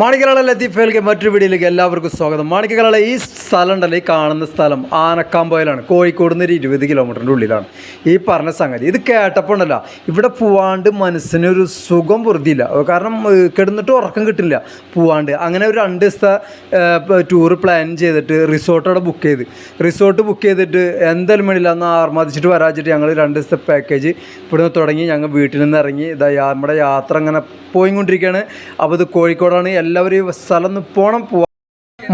മാണിക്കലാളെ ലത്തീഫയിലേക്ക് മറ്റൊരു വീഡിയോയിലേക്ക് എല്ലാവർക്കും സ്വാഗതം. മാണിക്കലാളെ ഈ സ്ഥലം ഉണ്ടല്ലോ ഈ കാണുന്ന സ്ഥലം ആനക്കാമ്പോയിലാണ് കോഴിക്കോട് നിന്ന് ഒരു ഇരുപത് കിലോമീറ്ററിന്റെ ഉള്ളിലാണ്. ഈ പറഞ്ഞ സംഗതി ഇത് കേട്ടപ്പോൾ ഉണ്ടല്ലോ ഇവിടെ പോവാണ്ട് മനസ്സിനൊരു സുഖം പൊറുതിയില്ല. കാരണം കിടന്നിട്ട് ഉറക്കം കിട്ടില്ല പോവാണ്ട്. അങ്ങനെ ഒരു രണ്ട് ദിവസത്തെ ടൂർ പ്ലാൻ ചെയ്തിട്ട് റിസോർട്ട് അവിടെ ബുക്ക് ചെയ്ത്. റിസോർട്ട് ബുക്ക് ചെയ്തിട്ട് എന്തായാലും വേണ്ടില്ല എന്ന് ആർമാദിച്ചിട്ട് വരാച്ചിട്ട് ഞങ്ങൾ രണ്ട് ദിവസത്തെ പാക്കേജ് ഇവിടുന്ന് തുടങ്ങി ഞങ്ങൾ വീട്ടിൽ നിന്ന് ഇറങ്ങി ഇതാ നമ്മുടെ യാത്ര അങ്ങനെ പോയിക്കൊണ്ടിരിക്കുകയാണ്. അപ്പോൾ ഇത് കോഴിക്കോടാണ് എല്ലാവരും സ്ഥലം ഒന്ന് പോകണം പോവാം.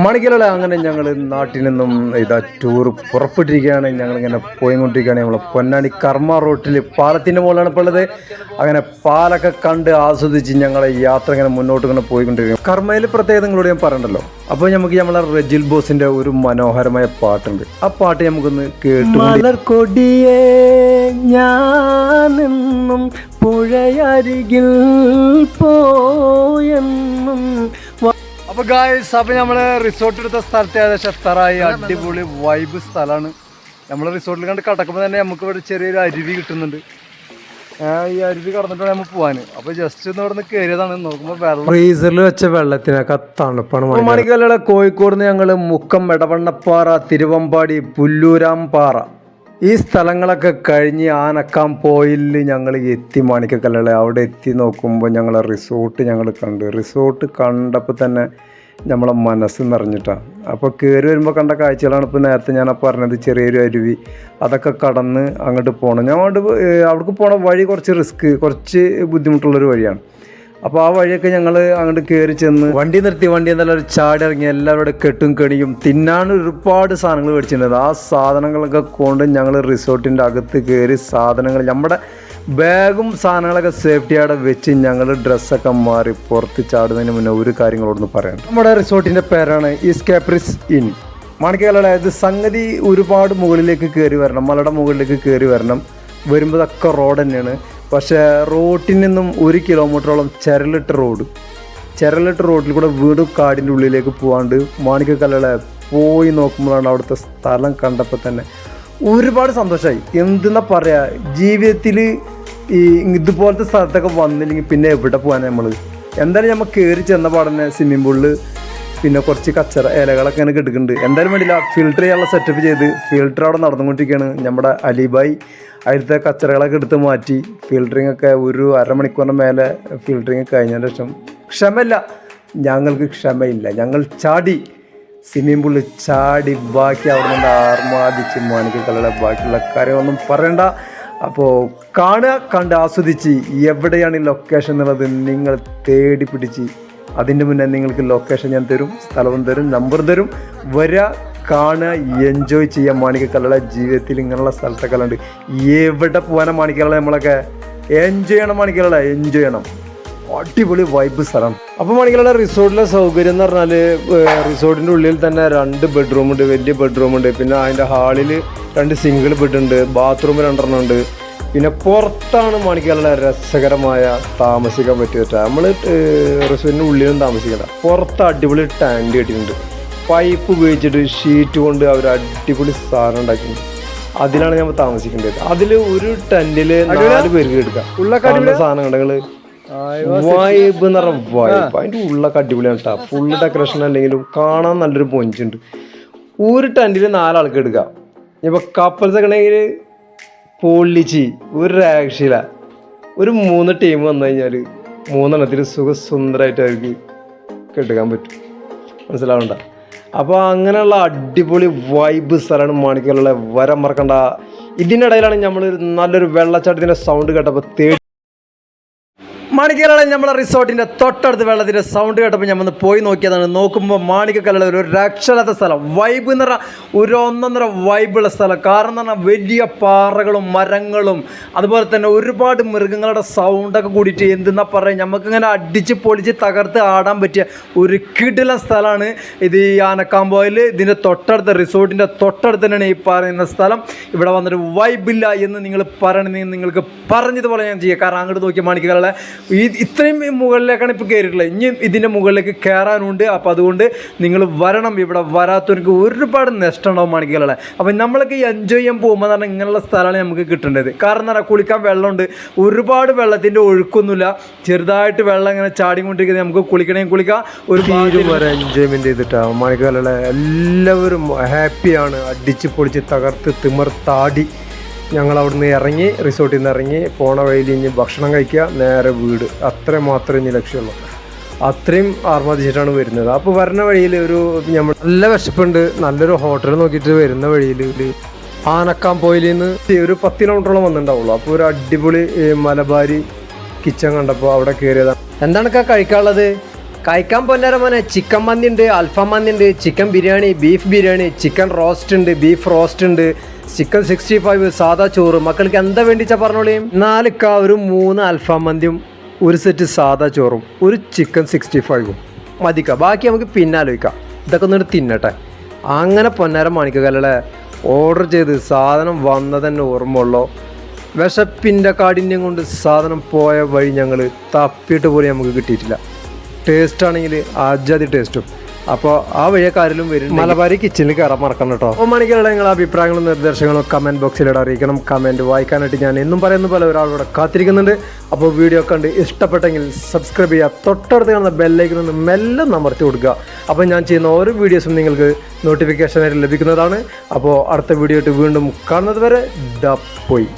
മണിക്കലുള്ള അങ്ങനെ ഞങ്ങൾ നാട്ടിൽ നിന്നും ഇതാ ടൂർ പുറപ്പെട്ടിരിക്കുകയാണ്. ഞങ്ങൾ ഇങ്ങനെ പോയിക്കൊണ്ടിരിക്കുകയാണ്. നമ്മൾ പൊന്നാനി കർമ്മ റോട്ടിൽ പാലത്തിന്റെ മുകളിലാണ് ഇപ്പോൾ ഉള്ളത്. അങ്ങനെ പാലൊക്കെ കണ്ട് ആസ്വദിച്ച് ഞങ്ങളെ യാത്ര ഇങ്ങനെ മുന്നോട്ട് ഇങ്ങനെ പോയിക്കൊണ്ടിരിക്കും കർമ്മയിൽ പ്രത്യേകത നിങ്ങളോട് ഞാൻ പറയണ്ടല്ലോ? അപ്പോൾ നമുക്ക് നമ്മളെ റജിൽ ബോസിന്റെ ഒരു മനോഹരമായ പാട്ടുണ്ട്. ആ പാട്ട് നമുക്കൊന്ന് കേട്ടു. മലർക്കൊടിയേ ഞാനെന്നും പുഴയരികിൽ പോയെന്നും അപ്പൊ ഗായ്സ് അപ്പൊ നമ്മൾ റിസോർട്ട് എടുത്ത സ്ഥലത്ത് ഏകദേശം എത്താറായി. അടിപൊളി വൈബ് സ്ഥലമാണ്. നമ്മൾ റിസോർട്ടിൽ കണ്ട് കടക്കുമ്പോൾ തന്നെ നമുക്ക് ഇവിടെ ചെറിയൊരു അരുവി കിട്ടുന്നുണ്ട്. ഈ അരുവി കടന്നിട്ടാണ് നമ്മൾ പോവാന്. അപ്പൊ ജസ്റ്റ് ഒന്ന് ഇവിടെ നിന്ന് കയറിയതാണ് നോക്കുമ്പോൾ വെള്ളം ഫ്രീസറിൽ വെച്ച വെള്ളത്തിനൊക്കെ തണുപ്പാണ് മണിക്കല്ലുള്ള കോഴിക്കോട് നിന്ന് ഞങ്ങൾ മുക്കം എടവണ്ണപ്പാറ തിരുവമ്പാടി പുല്ലൂരാംപാറ. ഈ സ്ഥലങ്ങളൊക്കെ കഴിഞ്ഞ് ആനക്കാൻ പോയിൽ ഞങ്ങൾ എത്തി മാണിക്കക്കല്ലേ അവിടെ എത്തി നോക്കുമ്പോൾ ഞങ്ങളെ റിസോർട്ട് ഞങ്ങൾ കണ്ട്. റിസോർട്ട് കണ്ടപ്പോൾ തന്നെ നമ്മളെ മനസ്സ് നിറഞ്ഞിട്ടാണ് അപ്പോൾ കയറി വരുമ്പോൾ കണ്ട കാഴ്ചകളാണ് ഇപ്പോൾ നേരത്തെ ഞാൻ പറഞ്ഞത് ചെറിയൊരു അരുവി. അതൊക്കെ കടന്ന് അങ്ങോട്ട് പോകണം ഞാൻ അവിടെ അവിടേക്ക് പോണ വഴി കുറച്ച് റിസ്ക് കുറച്ച് ബുദ്ധിമുട്ടുള്ളൊരു വഴിയാണ്. അപ്പോൾ ആ വഴിയൊക്കെ ഞങ്ങൾ അങ്ങോട്ട് കയറി ചെന്ന് വണ്ടി നിർത്തി വണ്ടി എന്തായാലും ചാടി ഇറങ്ങി എല്ലാവരുടെ കെട്ടും കെണിയും തിന്നാൻ ഒരുപാട് സാധനങ്ങൾ മേടിച്ചിട്ടുണ്ട്. ആ സാധനങ്ങളൊക്കെ കൊണ്ട് ഞങ്ങൾ റിസോർട്ടിന്റെ അകത്ത് കയറി സാധനങ്ങൾ നമ്മുടെ ബാഗും സാധനങ്ങളൊക്കെ സേഫ്റ്റി ആടെ വെച്ച് ഞങ്ങൾ ഡ്രസ്സൊക്കെ മാറി പുറത്ത് ചാടുന്നതിന് മുന്നേ ഒരു കാര്യങ്ങളോടൊന്ന് പറയാം. നമ്മുടെ റിസോർട്ടിന്റെ പേരാണ് ഈസ്കാപ്രിസ് ഇൻ മാണിക്കകളുടെ അതായത് സംഗതി ഒരുപാട് മുകളിലേക്ക് കയറി വരണം മലയുടെ മുകളിലേക്ക് കയറി വരണം. വരുമ്പോൾ ഇതൊക്കെ റോഡ് തന്നെയാണ്. പക്ഷേ റോട്ടിൽ നിന്നും ഒരു കിലോമീറ്ററോളം ചരലിട്ട റോഡ്. ചരലിട്ട റോഡിൽ കൂടെ വീട് കാടിന്റെ ഉള്ളിലേക്ക് പോകാണ്ട് മാണിക്കക്കല്ലളെ പോയി നോക്കുമ്പോഴാണ് അവിടുത്തെ സ്ഥലം കണ്ടപ്പോൾ തന്നെ ഒരുപാട് സന്തോഷമായി എന്തെന്നാ പറയാ ജീവിതത്തിൽ ഈ ഇതുപോലത്തെ സ്ഥലത്തൊക്കെ വന്നില്ലെങ്കിൽ പിന്നെ എവിടെ പോകാനാണ് നമ്മൾ എന്തായാലും നമ്മൾ കയറി ചെന്ന പാടന്നെ സ്വിമ്മിംഗ് പൂളിൽ പിന്നെ കുറച്ച് കച്ചറ ഇലകളൊക്കെ ഇങ്ങനെ കിടക്കുന്നുണ്ട്. എന്തായാലും വേണ്ടില്ല ഫിൽട്ടർ ചെയ്യാനുള്ള സെറ്റപ്പ് ചെയ്ത് ഫിൽട്ടർ അവിടെ നടന്നുകൊണ്ടിരിക്കുകയാണ്. നമ്മുടെ അലിബായി അതിലത്തെ കച്ചറകളൊക്കെ എടുത്ത് മാറ്റി ഫിൽറ്ററിംഗ് ഒക്കെ ഒരു അരമണിക്കൂറിന് മേലെ ഫിൽറ്ററിംഗ് കഴിഞ്ഞതിന് ശേഷം ക്ഷമയില്ല. ഞങ്ങൾക്ക് ക്ഷമയില്ല. ഞങ്ങൾ ചാടി സ്വിമ്മിംഗ് പൂളിൽ ചാടി ബാക്കി അവിടെ നിന്ന് ആർമാദിച്ച് മാനിക്കളുടെ ബാക്കിയുള്ള കാര്യമൊന്നും പറയണ്ട. അപ്പോൾ കാണുക കണ്ട് ആസ്വദിച്ച് എവിടെയാണ് ഈ ലൊക്കേഷൻ എന്നുള്ളത് നിങ്ങൾ തേടി പിടിച്ച് അതിന്റെ മുന്നേ നിങ്ങൾക്ക് ലൊക്കേഷൻ ഞാൻ തരും സ്ഥലവും തരും നമ്പർ തരും. വരാ കാണുക എൻജോയ് ചെയ്യാൻ മാണിക്കക്കല്ലട ജീവിതത്തിൽ ഇങ്ങനെയുള്ള സ്ഥലത്തൊക്കെ എവിടെ പോകാനാ മാണിക്കല്ലട നമ്മളൊക്കെ? എൻജോയ് ചെയ്യണം മാണിക്കല്ലട എൻജോയ് ചെയ്യണം. അടിപൊളി വൈബ് സ്ഥലം. അപ്പോൾ മണികളുടെ റിസോർട്ടിലെ സൗകര്യം എന്ന് പറഞ്ഞാൽ റിസോർട്ടിന്റെ ഉള്ളിൽ തന്നെ രണ്ട് ബെഡ്റൂമുണ്ട് വലിയ ബെഡ്റൂമുണ്ട് പിന്നെ അതിന്റെ ഹാളിൽ രണ്ട് സിംഗിൾ ബെഡ് ഉണ്ട് ബാത്റൂം രണ്ടെണ്ണം ഉണ്ട്. പിന്നെ പുറത്താണ് മണിക്കാലുള്ള രസകരമായ താമസിക്കാൻ പറ്റിയിട്ട് നമ്മൾ റിസോർട്ടിന്റെ ഉള്ളിലും താമസിക്കണ്ട. പുറത്ത് അടിപൊളി ടാങ്ക് കെട്ടിയിട്ടുണ്ട്. പൈപ്പ് ഉപയോഗിച്ചിട്ട് ഷീറ്റ് കൊണ്ട് അവർ അടിപൊളി സാധനം ഉണ്ടാക്കിയിട്ടുണ്ട്. അതിലാണ് ഞാൻ താമസിക്കേണ്ടത്. അതിൽ ഒരു ടെന്റിൽ നാല് പേർക്ക് എടുക്കാം. ഉള്ള സാധനങ്ങൾ വൈബ് എന്ന് പറഞ്ഞ വൈബ് അതിന്റെ ഉള്ളൊക്കെ അടിപൊളിയാണ് കേട്ടോ ഫുള്ള് ഡെക്കറേഷൻ അല്ലെങ്കിലും കാണാൻ നല്ലൊരു പൊഞ്ചുണ്ട്. ഒരു ടെന്റിൽ നാലാൾക്ക് എടുക്കാം. ഇപ്പൊ കപ്പിൾസ് ഒക്കെ ഉണ്ടെങ്കിൽ പൊള്ളിച്ച് ഒരു രക്ഷയില്ല ഒരു മൂന്ന് ടീം വന്നു കഴിഞ്ഞാൽ മൂന്നെണ്ണത്തിൽ സുഖസുന്ദരമായിട്ട് അവർക്ക് കെട്ടുക്കാൻ പറ്റും. മനസ്സിലാവണ്ട? അപ്പോൾ അങ്ങനെയുള്ള അടിപൊളി വൈബ് സ്ഥലമാണ് മാണിക്കലുള്ള വരം മറക്കണ്ട. ഇതിനിടയിലാണ് നമ്മൾ നല്ലൊരു വെള്ളച്ചാട്ടത്തിന്റെ സൗണ്ട് കേട്ടപ്പോൾ തേടി മാണിക്കലാണ് നമ്മളെ റിസോർട്ടിന്റെ തൊട്ടടുത്ത് വെള്ളത്തിന്റെ സൗണ്ട് കേട്ടപ്പോൾ ഞാൻ വന്ന് പോയി നോക്കിയതാണ്. നോക്കുമ്പോൾ മാണിക്കക്കല്ലുള്ള ഒരു രക്ഷലാത്ത സ്ഥലം. വൈബ് എന്ന് പറഞ്ഞാൽ ഒരു ഒന്നൊന്നര വൈബുള്ള സ്ഥലം. കാരണം എന്ന് പറഞ്ഞാൽ വലിയ പാറകളും മരങ്ങളും അതുപോലെ തന്നെ ഒരുപാട് മൃഗങ്ങളുടെ സൗണ്ടൊക്കെ കൂടിയിട്ട് എന്തെന്നാ പറയുക നമുക്കിങ്ങനെ അടിച്ച് പൊളിച്ച് തകർത്ത് ആടാൻ പറ്റിയ ഒരു കിടില സ്ഥലമാണ് ഇത് ഈ ആനക്കാമ്പോയിൽ. ഇതിന്റെ തൊട്ടടുത്ത റിസോർട്ടിന്റെ തൊട്ടടുത്ത് തന്നെയാണ് ഈ പറയുന്ന സ്ഥലം. ഇവിടെ വന്നിട്ട് വൈബില്ല എന്ന് നിങ്ങൾ പറയണമെന്ന് നിങ്ങൾക്ക് പറഞ്ഞതുപോലെ ഞാൻ ചെയ്യാം. കാരണം അങ്ങോട്ട് നോക്കിയ മാണിക്കകളെ ഈ ഇത്രയും മുകളിലേക്കാണ് ഇപ്പോൾ കയറിയിട്ടുള്ളത് ഇനി ഇതിന്റെ മുകളിലേക്ക് കയറാനുണ്ട് അപ്പോൾ അതുകൊണ്ട് നിങ്ങൾ വരണം. ഇവിടെ വരാത്തവർക്ക് ഒരുപാട് നഷ്ടം ഉണ്ടാവും മണിക്കുകളെ അപ്പോൾ നമ്മളൊക്കെ എൻജോയ് ചെയ്യാൻ പോകുമ്പോൾ പറഞ്ഞാൽ ഇങ്ങനെയുള്ള സ്ഥലമാണ് നമുക്ക് കിട്ടേണ്ടത്. കാരണം എന്താ പറയുക കുളിക്കാൻ വെള്ളമുണ്ട്. ഒരുപാട് വെള്ളത്തിന്റെ ഒഴുക്കൊന്നുമില്ല. ചെറുതായിട്ട് വെള്ളം ഇങ്ങനെ ചാടിക്കൊണ്ടിരിക്കുന്നത് നമുക്ക് കുളിക്കണമെങ്കിൽ കുളിക്കാം. ഒരു വരെ എൻജോയ്മെന്റ് ചെയ്തിട്ടാണ് മണിക്കാലുള്ള എല്ലാവരും ഹാപ്പിയാണ് അടിച്ച് പൊളിച്ച് തകർത്ത് തിമിർത്താടി. ഞങ്ങൾ അവിടുന്ന് ഇറങ്ങി റിസോർട്ടിൽ നിന്ന് ഇറങ്ങി പോണ വഴിയിൽ ഇനി ഭക്ഷണം കഴിക്കുക നേരെ വീട്. അത്ര മാത്രമേ ഇനി ലക്ഷ്യമുള്ളൂ. അത്രയും ആർമാദിച്ചിട്ടാണ് വരുന്നത്. അപ്പോൾ വരുന്ന വഴിയിൽ ഒരു നമ്മൾ നല്ല വിശപ്പുണ്ട്. നല്ലൊരു ഹോട്ടൽ നോക്കിയിട്ട് വരുന്ന വഴിയിൽ ഒരു ആനക്കാംപോയിൽ നിന്ന് ഒരു പത്ത് കിലോമീറ്ററോളം വന്നിട്ടുണ്ടാവുള്ളൂ. അപ്പോൾ ഒരു അടിപൊളി മലബാരി കിച്ചൺ കണ്ടപ്പോൾ അവിടെ കയറിയതാണ്. എന്താണ് കഴിക്കാനുള്ളത്? കഴിക്കാൻ പോലെ മോനെ ചിക്കൻ മന്തി ഉണ്ട് അൽഫാം മന്തി ഉണ്ട് chicken biryani beef biryani chicken roast ഉണ്ട് ബീഫ് റോസ്റ്റ് ഉണ്ട്. ചിക്കൻ സിക്സ്റ്റി ഫൈവ് സാദാ ചോറ്. മക്കൾക്ക് എന്താ വേണ്ടിച്ചാ പറഞ്ഞോളിയും നാലുക്ക ഒരു മൂന്ന് അൽഫാം മന്തിയും ഒരു സെറ്റ് സാദാ ചോറും ഒരു ചിക്കൻ സിക്സ്റ്റി ഫൈവും. മതിക്ക. ബാക്കി നമുക്ക് പിന്നെ ആലോചിക്കാം. ഇതൊക്കെ ഒന്നിട്ട് തിന്നട്ടെ. അങ്ങനെ പൊന്നേരം മാണിക്കല്ലേ ഓർഡർ ചെയ്ത് സാധനം വന്നതന്നെ ഓർമ്മയുള്ളൂ. വിശപ്പിന്റെ കാഠിന്യം കൊണ്ട് സാധനം പോയ വഴി ഞങ്ങൾ തപ്പിയിട്ട് പോലും നമുക്ക് കിട്ടിയിട്ടില്ല. ടേസ്റ്റ് ആണെങ്കിൽ ആജാതി ടേസ്റ്റും അപ്പോൾ ആ വഴിയൊക്കെ ആരെങ്കിലും വരും മലബാരി കിച്ചണിൽ കയറാൻ മറക്കണം കേട്ടോ. അപ്പോൾ മണിക്കുള്ള നിങ്ങളുടെ അഭിപ്രായങ്ങളും നിർദ്ദേശങ്ങളും കമന്റ് ബോക്സിലൂടെ അറിയിക്കണം കമന്റ് വായിക്കാനായിട്ട് ഞാൻ എന്നും പറയുന്ന പോലെ ഒരാളോട് കാത്തിരിക്കുന്നുണ്ട്. അപ്പോൾ വീഡിയോ കണ്ട് ഇഷ്ടപ്പെട്ടെങ്കിൽ സബ്സ്ക്രൈബ് ചെയ്യുക. തൊട്ടടുത്ത് കാണുന്ന ബെല്ലൈക്കിൽ നിന്ന് മെല്ലെ നമർത്തി കൊടുക്കുക. അപ്പോൾ ഞാൻ ചെയ്യുന്ന ഓരോ വീഡിയോസും നിങ്ങൾക്ക് നോട്ടിഫിക്കേഷനായിട്ട് ലഭിക്കുന്നതാണ്. അപ്പോൾ അടുത്ത വീഡിയോ ആയിട്ട് വീണ്ടും കാണുന്നത് വരെ ദ പോയി.